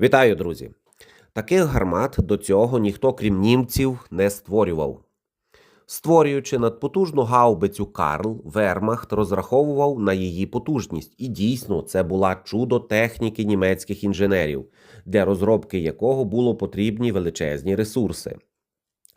Вітаю, друзі! Таких гармат до цього ніхто, крім німців, не створював. Створюючи надпотужну гаубицю Карл, Вермахт розраховував на її потужність, і дійсно це була чудо техніки німецьких інженерів, для розробки якого було потрібні величезні ресурси.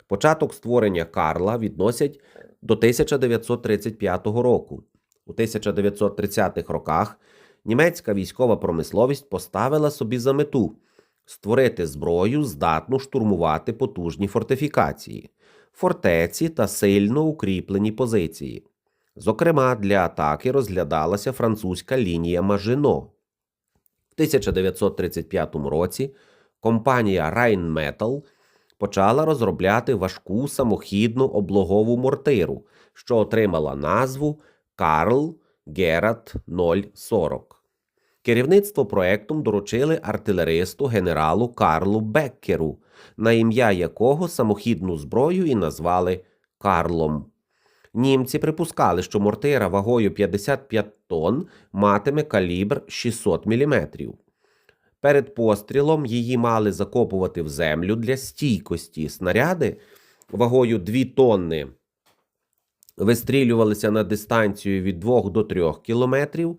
Початок створення Карла відносять до 1935 року. У 1930-х роках німецька військова промисловість поставила собі за мету створити зброю, здатну штурмувати потужні фортифікації, фортеці та сильно укріплені позиції. Зокрема, для атаки розглядалася французька лінія Мажино. В 1935 році компанія Rheinmetall почала розробляти важку самохідну облогову мортиру, що отримала назву Карл Герат 040. Керівництво проектом доручили артилеристу генералу Карлу Беккеру, на ім'я якого самохідну зброю і назвали Карлом. Німці припускали, що мортира вагою 55 тонн матиме калібр 600 мм. Перед пострілом її мали закопувати в землю для стійкості. Снаряди вагою 2 тонни вистрілювалися на дистанцію від 2 до 3 кілометрів,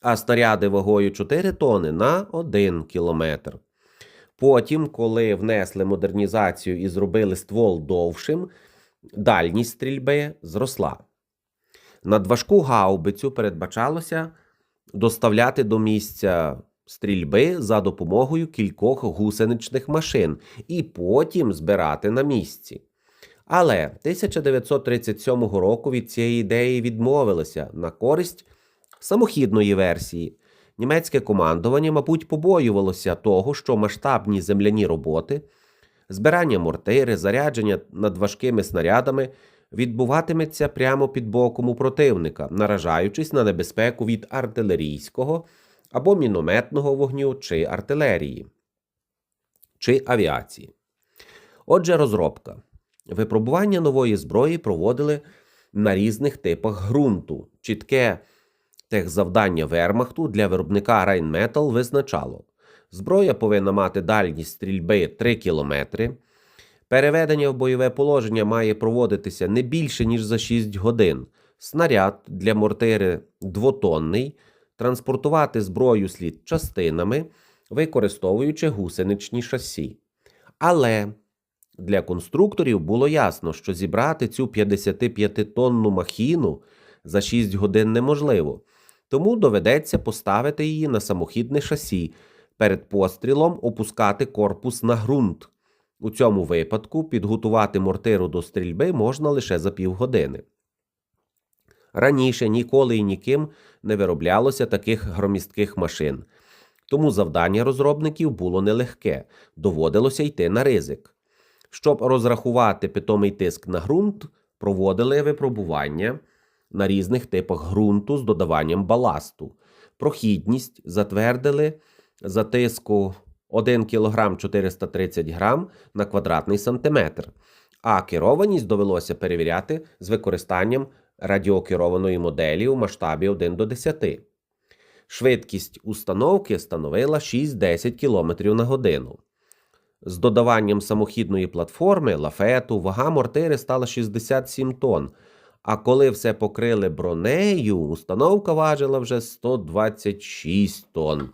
а снаряди вагою 4 тонни на 1 кілометр. Потім, коли внесли модернізацію і зробили ствол довшим, дальність стрільби зросла. Надважку гаубицю передбачалося доставляти до місця стрільби за допомогою кількох гусеничних машин і потім збирати на місці. Але 1937 року від цієї ідеї відмовилися на користь самохідної версії. Німецьке командування, мабуть, побоювалося того, що масштабні земляні роботи, збирання мортири, зарядження над важкими снарядами відбуватиметься прямо під боком у противника, наражаючись на небезпеку від артилерійського або мінометного вогню чи артилерії, чи авіації. Отже, розробка. Випробування нової зброї проводили на різних типах ґрунту. Чітке техзавдання Вермахту для виробника Rheinmetall визначало: зброя повинна мати дальність стрільби 3 км. Переведення в бойове положення має проводитися не більше, ніж за 6 годин. Снаряд для мортири двотонний, транспортувати зброю слід частинами, використовуючи гусеничні шасі. Але для конструкторів було ясно, що зібрати цю 55-тонну махіну за 6 годин неможливо, тому доведеться поставити її на самохідне шасі, перед пострілом опускати корпус на ґрунт. У цьому випадку підготувати мортиру до стрільби можна лише за півгодини. Раніше ніколи і ніким не вироблялося таких громістких машин, тому завдання розробників було нелегке, доводилося йти на ризик. Щоб розрахувати питомий тиск на ґрунт, проводили випробування на різних типах ґрунту з додаванням баласту. Прохідність затвердили за тиску 1 кг 430 г на квадратний сантиметр, а керованість довелося перевіряти з використанням радіокерованої моделі у масштабі 1 до 10. Швидкість установки становила 6-10 км на годину. З додаванням самохідної платформи лафету вага мортири стала 67 тонн, а коли все покрили бронею, установка важила вже 126 тонн.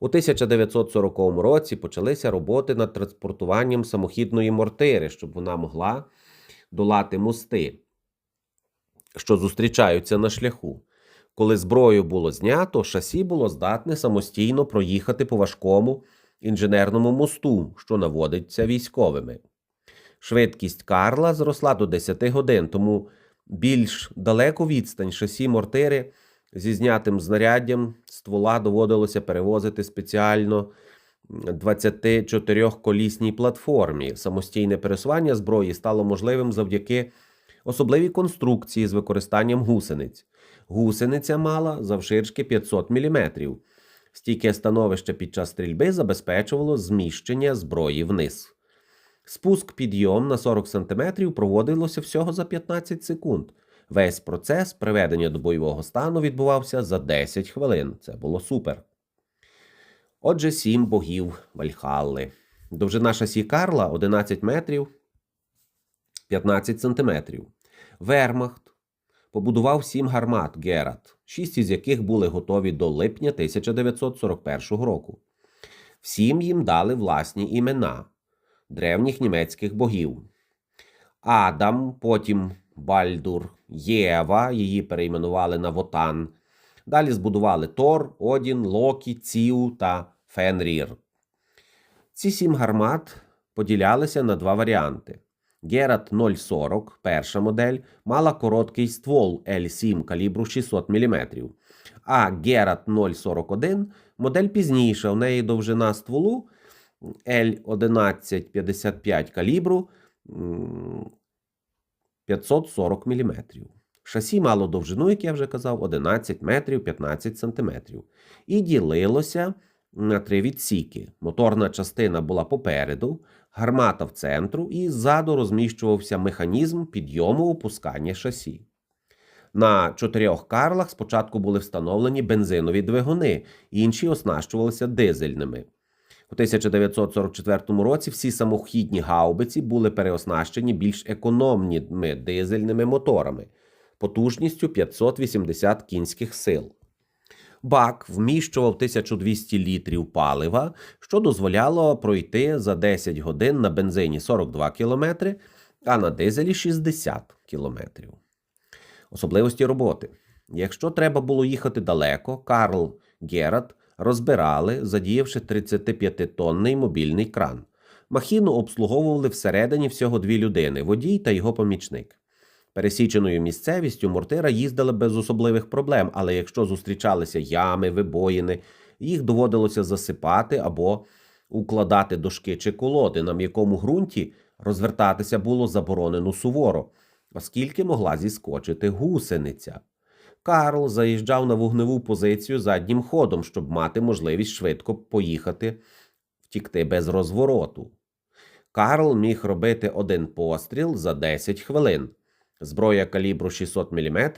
У 1940 році почалися роботи над транспортуванням самохідної мортири, щоб вона могла долати мости, що зустрічаються на шляху. Коли зброю було знято, шасі було здатне самостійно проїхати по важкому інженерному мосту, що наводиться військовими. Швидкість Карла зросла до 10 годин, тому більш далеку відстань шасі мортири зі знятим знаряддям ствола доводилося перевозити спеціально 24-колісній платформі. Самостійне пересування зброї стало можливим завдяки особливій конструкції з використанням гусениць. Гусениця мала завширшки 500 мм. Стійке становище під час стрільби забезпечувало зміщення зброї вниз. Спуск підйом на 40 см проводилося всього за 15 секунд. Весь процес приведення до бойового стану відбувався за 10 хвилин. Це було супер. Отже, сім богів Вальхалли. Довжина шасі Карла 11 метрів 15 сантиметрів. Вермахт побудував сім гармат Герат, шість із яких були готові до липня 1941 року. Всім їм дали власні імена древніх німецьких богів. Адам, потім Бальдур, Єва, її перейменували на Вотан. Далі збудували Тор, Одін, Локі, Ціу та Фенрір. Ці сім гармат поділялися на два варіанти. Герат 040, перша модель, мала короткий ствол L7 калібру 600 мм, а Герат 041 модель пізніша, у неї довжина стволу L1155 калібру 540 мм. Шасі мало довжину, як я вже казав, 11 метрів 15 сантиметрів. І ділилося на три відсіки. Моторна частина була попереду, гармата в центру, і ззаду розміщувався механізм підйому опускання шасі. На чотирьох карлах спочатку були встановлені бензинові двигуни, інші оснащувалися дизельними. У 1944 році всі самохідні гаубиці були переоснащені більш економними дизельними моторами потужністю 580 кінських сил. Бак вміщував 1200 літрів палива, що дозволяло пройти за 10 годин на бензині 42 км, а на дизелі 60 км. Особливості роботи. Якщо треба було їхати далеко, Карл Герат розбирали, задіявши 35-тонний мобільний кран. Махіну обслуговували всередині всього дві людини водій та його помічник. Пересіченою місцевістю мортира їздила без особливих проблем, але якщо зустрічалися ями, вибоїни, їх доводилося засипати або укладати дошки чи колоди, на м'якому ґрунті розвертатися було заборонено суворо, оскільки могла зіскочити гусениця. Карл заїжджав на вогневу позицію заднім ходом, щоб мати можливість швидко поїхати, втікти без розвороту. Карл міг робити один постріл за 10 хвилин. Зброя калібру 600 мм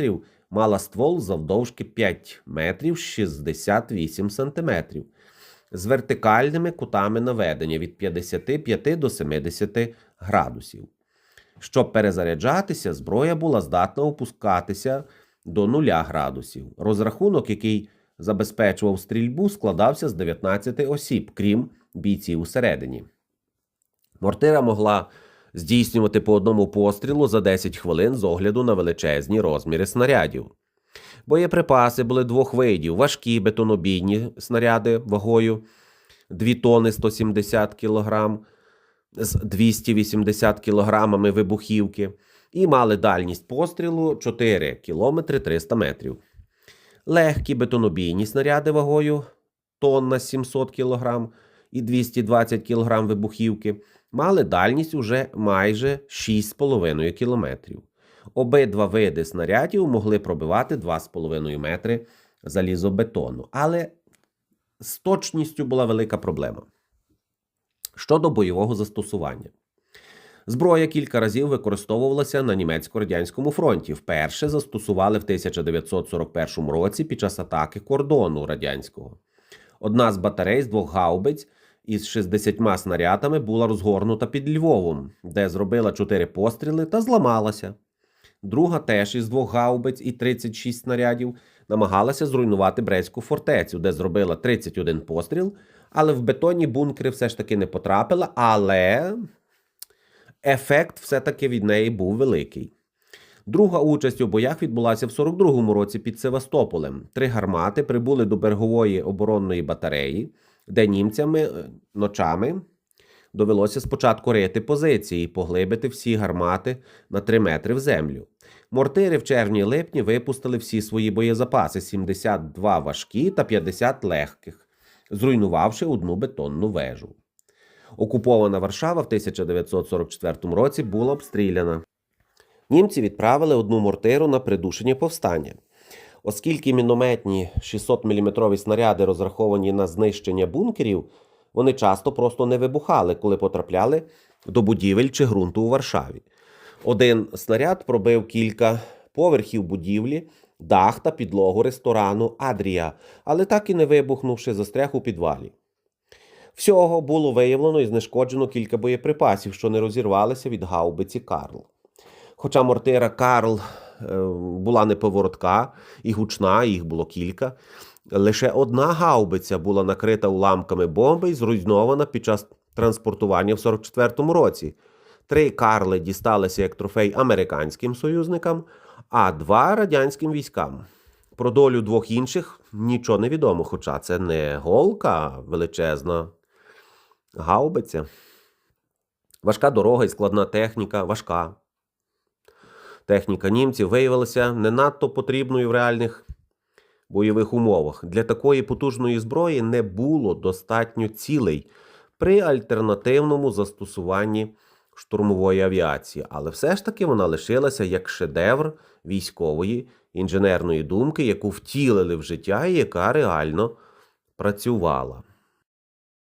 мала ствол завдовжки 5 метрів 68 см з вертикальними кутами наведення від 55 до 70 градусів. Щоб перезаряджатися, зброя була здатна опускатися до 0 градусів. Розрахунок, який забезпечував стрільбу, складався з 19 осіб, крім бійців усередині. Мортира могла здійснювати по одному пострілу за 10 хвилин з огляду на величезні розміри снарядів. Боєприпаси були двох видів: важкі бетонобійні снаряди вагою 2 тони 170 кг з 280 кілограмами вибухівки і мали дальність пострілу 4 км 300 метрів. Легкі бетонобійні снаряди вагою тонна 700 кг і 220 кг вибухівки мали дальність уже майже 6,5 кілометрів. Обидва види снарядів могли пробивати 2,5 метри залізобетону, але з точністю була велика проблема. Щодо бойового застосування. Зброя кілька разів використовувалася на німецько-радянському фронті. Вперше застосували в 1941 році під час атаки кордону радянського. Одна з батарей з двох гаубиць із 60 снарядами була розгорнута під Львовом, де зробила 4 постріли та зламалася. Друга теж із двох гаубиць і 36 снарядів намагалася зруйнувати Брестську фортецю, де зробила 31 постріл, але в бетонні бункери все ж таки не потрапила, але ефект все-таки від неї був великий. Друга участь у боях відбулася в 42-му році під Севастополем. Три гармати прибули до берегової оборонної батареї, де німцями е, ночами довелося спочатку рити позиції і поглибити всі гармати на 3 метри в землю. Мортири в червні-липні випустили всі свої боєзапаси 72 важкі та 50 легких, зруйнувавши одну бетонну вежу. Окупована Варшава в 1944 році була обстріляна. Німці відправили одну мортиру на придушення повстання. Оскільки мінометні 600-мм снаряди розраховані на знищення бункерів, вони часто просто не вибухали, коли потрапляли до будівель чи ґрунту у Варшаві. Один снаряд пробив кілька поверхів будівлі, дах та підлогу ресторану Адрія, але так і не вибухнувши, застряг у підвалі. Всього було виявлено і знешкоджено кілька боєприпасів, що не розірвалися від гаубиці Карл. Хоча мортира Карл е, була неповоротка і гучна, їх було кілька. Лише одна гаубиця була накрита уламками бомби і зруйнована під час транспортування в 44-му році. Три Карли дісталися як трофей американським союзникам, а два радянським військам. Про долю двох інших нічого не відомо, хоча це не голка величезна гаубиця. Важка дорога і складна техніка, важка. Техніка німців виявилася не надто потрібною в реальних бойових умовах. Для такої потужної зброї не було достатньо цілей при альтернативному застосуванні штурмової авіації, але все ж таки вона лишилася як шедевр військової інженерної думки, яку втілили в життя і яка реально працювала.